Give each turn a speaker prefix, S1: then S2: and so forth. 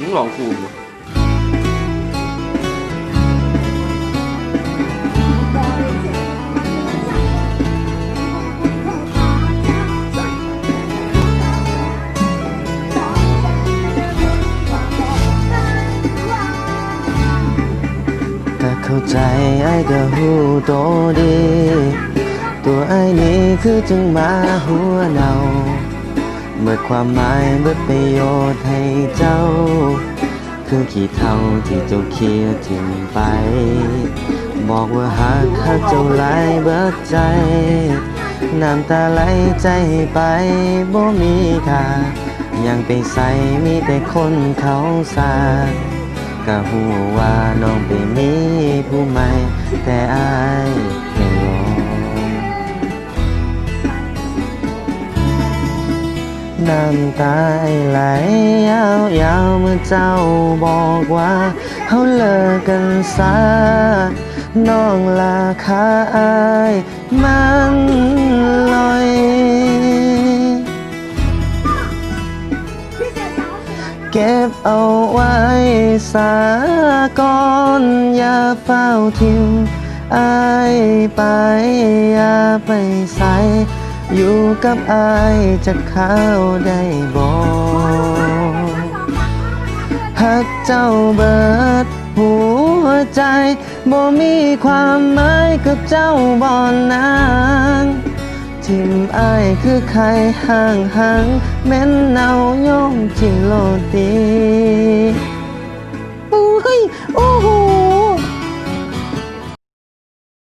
S1: มึงลองกู
S2: เข้าใจไอ้ก็หูโตดี ตัวไอ้นี้คือจึงมาหัวเนา เบิดความหมายเบิดประโยชน์ให้เจ้า คือขี้เท่าที่เจ้าเคียทิ้งไป บอกว่าหากหักเจ้าไหลเบิดใจ น้ำตาไหลใจไปบ่มีค่ายังไปใส่มีแต่คนเขาสาดก็หูว่าน้องไปมีผู้ใหม่แต่อาย น้ำตาไหลยาวยาวเมื่อเจ้าบอกว่าเขาเลิกกันซะน้องลาคาอายมันลอยเก็บเอาไว้สาก่อนอย่าเฝ้าทิมอายไปอย่าไปใส่ อยู่กับอายจะเข้าได้บอกหักเจ้าเบิดหัวใจบ่มีความหมายกับเจ้าบ่นางทิมอายคือใครห่างห่างแม่นเนาโยมจิงโลตี